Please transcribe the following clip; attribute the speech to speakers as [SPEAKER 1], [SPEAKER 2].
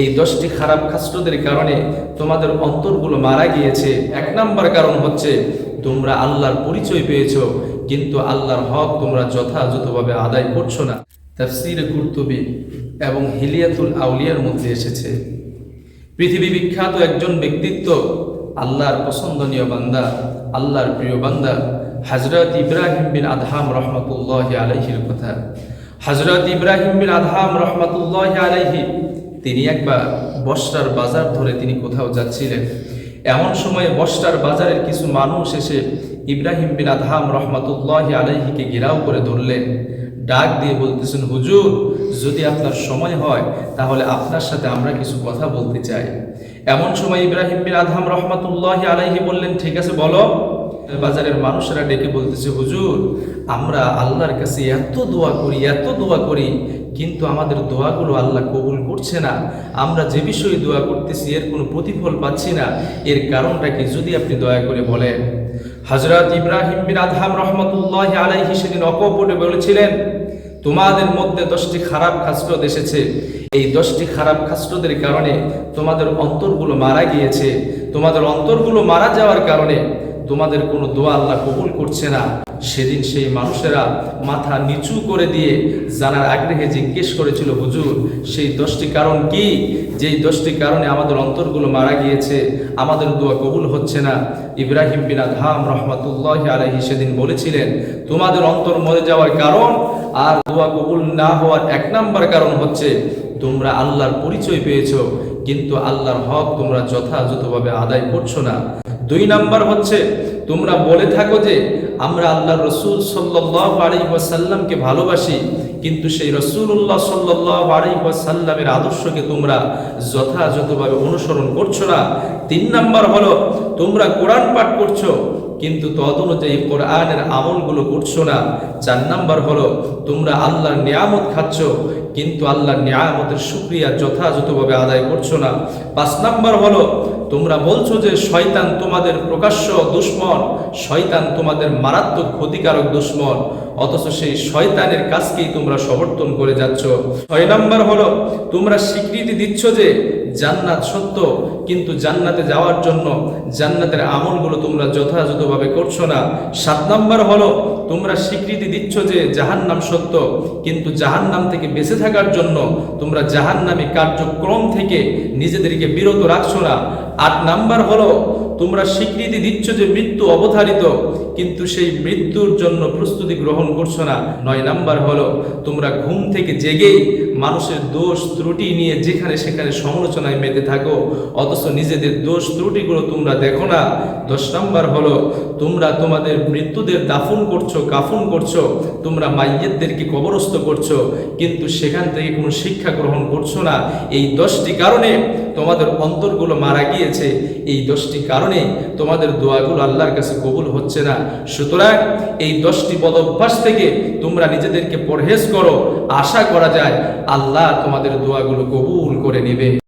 [SPEAKER 1] এই দশটি খারাপ খাস্টদের কারণে তোমাদের অন্তরগুলো মারা গিয়েছে। এক নাম্বার কারণ হচ্ছে, তোমরা আল্লাহর পরিচয় পেয়েছ, কিন্তু আল্লাহর হক তোমরা যথাযথভাবে আদায় করছ না। তার তাফসির কুর্তুবি এবং হিলিয়াতুল আউলিয়ার মধ্যে এসেছে। পৃথিবী বিখ্যাত একজন ব্যক্তিত্ব, আল্লাহর পছন্দনীয় বান্দা, আল্লাহর প্রিয় বান্দা হজরত ইব্রাহিম বিন আদহাম রহমতুল্লাহ আলাইহির কথা। হজরত ইব্রাহিম বিন আদহাম রহমতুল্লাহ আলাইহি তিনি একবার বস্তার বাজার ধরে তিনি কোথাও যাচ্ছিলেন। এমন সময়ে বস্তার বাজারের কিছু মানুষ এসে ইব্রাহিম বিন আদহাম রহমতুল্লাহ আলাইহিকে ঘেরাও করে ধরলেন। ডাক দিয়ে বলতেছেন, হুজুর, যদি আপনার সময় হয়, তাহলে আপনার সাথে আমরা কিছু কথা বলতে চাই। এমন সময় ইব্রাহিম বিন আদহাম রহমতুল্লাহ আলাইহি বললেন, ঠিক আছে, বলো। বাজারের মানুষেরা ডেকে বলতেছে, হুজুর, আমরা আল্লাহর কাছে এত দোয়া করি, এত দোয়া করি, কিন্তু আমাদের দোয়াগুলো আল্লাহ কবুল করছে না। আমরা যে বিষয়ে দোয়া করতেছি, এর কোনো প্রতিফল পাচ্ছি না। এর কারণটা কি? যদি আপনি দয়া করে বলেন। হজরত ইব্রাহিম বিন আদহাম রহমতুল্লাহ আলাইহি সেদিন অকপটে বলেছিলেন, তোমাদের মধ্যে দশটি খারাপ খাস্টদ এসেছে। এই দশটি খারাপ খাস্টদের কারণে তোমাদের অন্তরগুলো মারা গিয়েছে। তোমাদের অন্তরগুলো মারা যাওয়ার কারণে তোমাদের কোনো দোয়া আল্লাহ কবুল করছে না। সেদিন সেই মানুষেরা মাথা নিচু করে দিয়ে জানার আগ্রহে জিজ্ঞেস করেছিল, হুজুর, সেই দশটি কারণ কি? যেই দশটি কারণে আমাদের অন্তরগুলো মারা গিয়েছে, আমাদের দোয়া কবুল হচ্ছে না। ইব্রাহিম বিনা ধাম রহমতুল্লাহ আলহি সেদিন বলেছিলেন, তোমাদের অন্তর মরে যাওয়ার কারণ আর দোয়া কবুল না হওয়ার এক নাম্বার কারণ হচ্ছে তোমরা আল্লাহর পরিচয় পেয়েছ, কিন্তু আল্লাহর হক তোমরা যথাযথভাবে আদায় করছ না। দুই নাম্বার হচ্ছে, তোমরা বলে থাকো যে, আমরা আল্লাহ রসুল সাল্লাহ আলী ওয়াসাল্লামকে ভালোবাসি, কিন্তু সেই রসুল্লাহ সাল্লাহ আলী ওয়াসাল্লামের আদর্শকে তোমরা যথাযথভাবে অনুসরণ করছ না। তিন নাম্বার হলো, তোমরা কোরআন পাঠ করছ কিন্তু তদ অনুযায়ী কোরআনের আমলগুলো করছ না। চার নাম্বার হলো, তোমরা আল্লাহর নিয়ামত খাচ্ছ, কিন্তু আল্লাহর নিয়ামতের সুক্রিয়া যথাযথভাবে আদায় করছ না। পাঁচ নাম্বার হলো, তোমরা বলছো যে শয়তান তোমাদের প্রকাশ্য দুশ্মন, শয়তান তোমাদের মারাত্মক ক্ষতিকারক দুশ্মন, অথচ সেই শয়তানের কাজকেই তোমরা সমর্থন করে যাচ্ছ। ছয় নাম্বার হলো, তোমরা স্বীকৃতি দিচ্ছ যে জান্নাত সত্য, কিন্তু জান্নাতে যাওয়ার জন্য জান্নাতের আমলগুলো তোমরা যথাযথভাবে করছ না? সাত নাম্বার হলো, তোমরা স্বীকৃতি দিচ্ছ যে জাহান নাম সত্য, কিন্তু জাহান নাম থেকে বেঁচে থাকার জন্য তোমরা জাহান নামে কার্যক্রম থেকে নিজেদেরকে বিরত রাখছো না। আট নাম্বার হলো, তোমরা স্বীকৃতি দিচ্ছ যে মৃত্যু অবধারিত কিন্তু সেই মৃত্যুর জন্য প্রস্তুতি গ্রহণ করছ না। নয় নাম্বার হলো, তোমরা ঘুম থেকে জেগেই মানুষের দোষ ত্রুটি নিয়ে যেখানে সেখানে সমালোচনায় মেতে থাকো, অথচ নিজেদের দোষ ত্রুটিগুলো তোমরা দেখো না। দশ নাম্বার হলো, তোমরা তোমাদের মৃত্যুদের দাফন করছ, কাফন করছ, তোমরা মাইয়েতদেরকে কবরস্থ করছ, কিন্তু সেখান থেকে কোনো শিক্ষা গ্রহণ করছ না। এই দশটি কারণে তোমাদের অন্তরগুলো মারা গিয়েছে। এই দশটি কারণে তোমাদের দোয়াগুলো আল্লাহর কাছে কবুল হচ্ছে না। সুতরাং এই দশটি পদ অভ্যাস থেকে তোমরা নিজেদেরকে পরহেজ করো। আশা করা যায় আল্লাহ তোমাদের দোয়াগুলো কবুল করে নেবে।